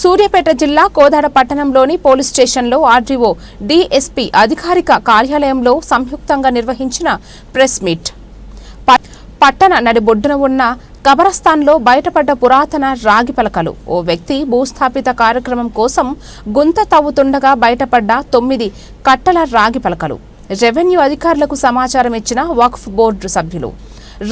సూర్యాపేట జిల్లా కోదాడ పట్టణంలోని పోలీస్ స్టేషన్లో ఆర్డీఓ డిఎస్పీ అధికారిక కార్యాలయంలో సంయుక్తంగా నిర్వహించిన ప్రెస్ మీట్. పట్టణ నడిబొడ్డున ఉన్న కబరస్థాన్లో బయటపడ్డ పురాతన రాగి పలకలు. ఓ వ్యక్తి భూస్థాపిత కార్యక్రమం కోసం గుంత తవ్వుతుండగా బయటపడ్డ తొమ్మిది కట్టల రాగి పలకలు. రెవెన్యూ అధికారులకు సమాచారం ఇచ్చిన వక్ఫ్ బోర్డు సభ్యులు.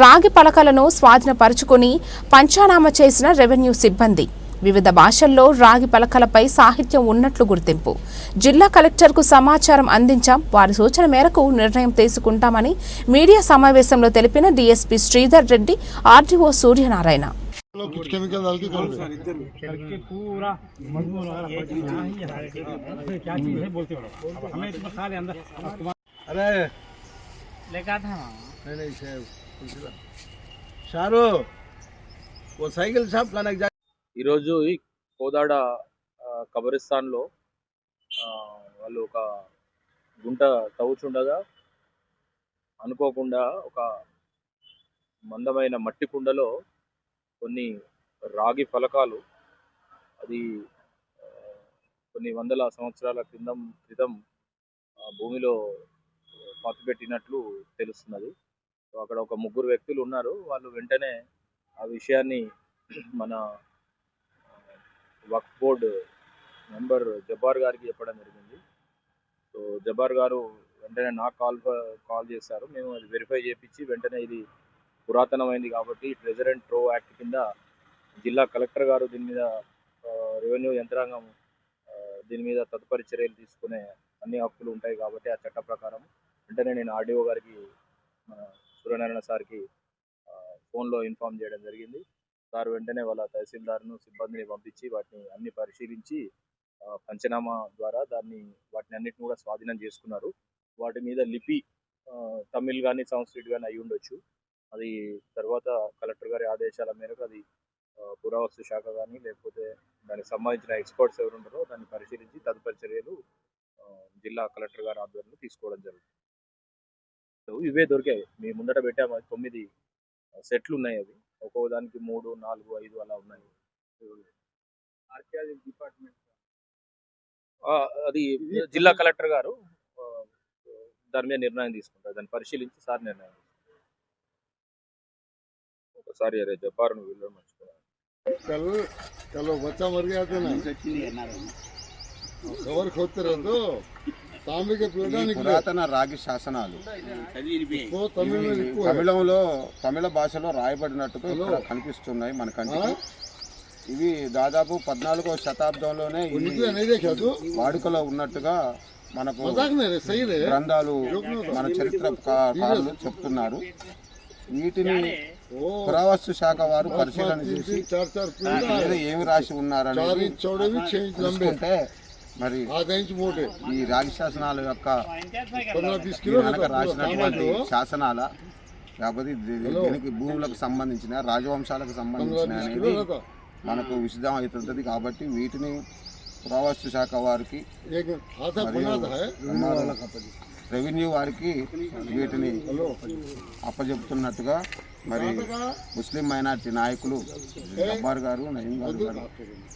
రాగి పలకలను స్వాధీనపరుచుకుని పంచానామా చేసిన రెవెన్యూ సిబ్బంది. వివిధ భాషల్లో రాగి పలకలపై సాహిత్యం ఉన్నట్లు గుర్తింపు జిల్లా కలెక్టర్కు సమాచారం అందించాం వారి సూచన మేరకు నిర్ణయం తీసుకుంటామని మీడియా సమావేశంలో తెలిపిన డీఎస్పీ శ్రీధర్ రెడ్డి ఆర్డీఓ సూర్యనారాయణ लोग कुछ केमिकल डाल के कर दे करके पूरा मजबूत वाला पट्टी यहाँ ही है फिर क्या चीज़ है बोलते हो अब हमें इसमें खा ले अंदर अब तुम्हारा अरे लेकर था नहीं नहीं शेर कुर्सीला शाहरुख वो साइकिल साहब खाना जा ఈరోజు ఈ కోదాడ కబరిస్తాన్లో వాళ్ళు ఒక గుంట తవ్వుచుండగా అనుకోకుండా ఒక మందమైన మట్టి కుండలో కొన్ని రాగి ఫలకాలు అది కొన్ని వందల సంవత్సరాల క్రిందం క్రితం భూమిలో పాతిపెట్టినట్లు తెలుస్తున్నది. సో అక్కడ ఒక ముగ్గురు వ్యక్తులు ఉన్నారు. వాళ్ళు వెంటనే ఆ విషయాన్ని మన వక్ఫ్ బోర్డు మెంబర్ జబ్బార్ గారికి చెప్పడం జరిగింది. సో జబ్బార్ గారు వెంటనే నాకు కాల్ కాల్ చేశారు. మేము అది వెరిఫై చేయించి వెంటనే ఇది పురాతనమైంది కాబట్టి ట్రెజర్ అండ్ ట్రో యాక్ట్ కింద జిల్లా కలెక్టర్ గారు దీని మీద రెవెన్యూ యంత్రాంగం దీని మీద తదుపరి చర్యలు తీసుకునే అన్ని హక్కులు ఉంటాయి కాబట్టి ఆ చట్ట ప్రకారం వెంటనే నేను ఆర్డీఓ గారికి మన సూర్యనారాయణ సార్కి ఫోన్లో ఇన్ఫామ్ చేయడం జరిగింది. సార్ వెంటనే వాళ్ళ తహసీల్దార్ను సిబ్బందిని పంపించి వాటిని అన్ని పరిశీలించి పంచనామా ద్వారా దాన్ని వాటిని అన్నిటిని కూడా స్వాధీనం చేసుకున్నారు. వాటి మీద లిపి తమిళ్ కానీ సంస్కృత్ కానీ అయి ఉండొచ్చు. అది తర్వాత కలెక్టర్ గారి ఆదేశాల మేరకు అది పురావస్తు శాఖ కానీ లేకపోతే దానికి సంబంధించిన ఎక్స్పర్ట్స్ ఎవరు ఉంటారో దాన్ని పరిశీలించి తదుపరి చర్యలు జిల్లా కలెక్టర్ గారి ఆధ్వర్యంలో తీసుకోవడం జరుగుతుంది. సో ఇవే దొరికాయి. మీ ముందట పెట్టాము. తొమ్మిది సెట్లు ఉన్నాయి అవి. ఒక్కోదానికి మూడు నాలుగు ఐదు అలా ఉన్నాయి. డిపార్ట్మెంట్. అది జిల్లా కలెక్టర్ గారు దాని మీద నిర్ణయం తీసుకుంటారు. దాన్ని పరిశీలించి సార్ నిర్ణయం ఒకసారి అరే జపారును వీళ్ళు మర్చిపోయారు వచ్చా మరిగా ఎవరికి పురాతన రాగి శాసనాలు తమిళంలో తమిళ భాషలో రాయబడినట్టుగా ఇక్కడ కనిపిస్తున్నాయి మన కంటికి. ఇవి దాదాపు పద్నాలుగో శతాబ్దంలోనే వాడుకలో ఉన్నట్టుగా మనకు గ్రంథాలు మన చరిత్ర చెప్తున్నారు. వీటిని పురావస్తు శాఖ వారు పరిశీలన చేసి ఏమి రాసి ఉన్నారని చూసుకుంటే మరి ఈ రాగి శాసనాల యొక్క కనుక రాసినటువంటి శాసనాల లేకపోతే దీనికి భూములకు సంబంధించిన రాజవంశాలకు సంబంధించిన అనేది మనకు విషిదం అవుతుంది కాబట్టి వీటిని పురావస్తు శాఖ వారికి రెవెన్యూ వారికి వీటిని అప్పజెపుతున్నట్టుగా మరి ముస్లిం మైనార్టీ నాయకులు జబ్బార్ గారు నయీం గారు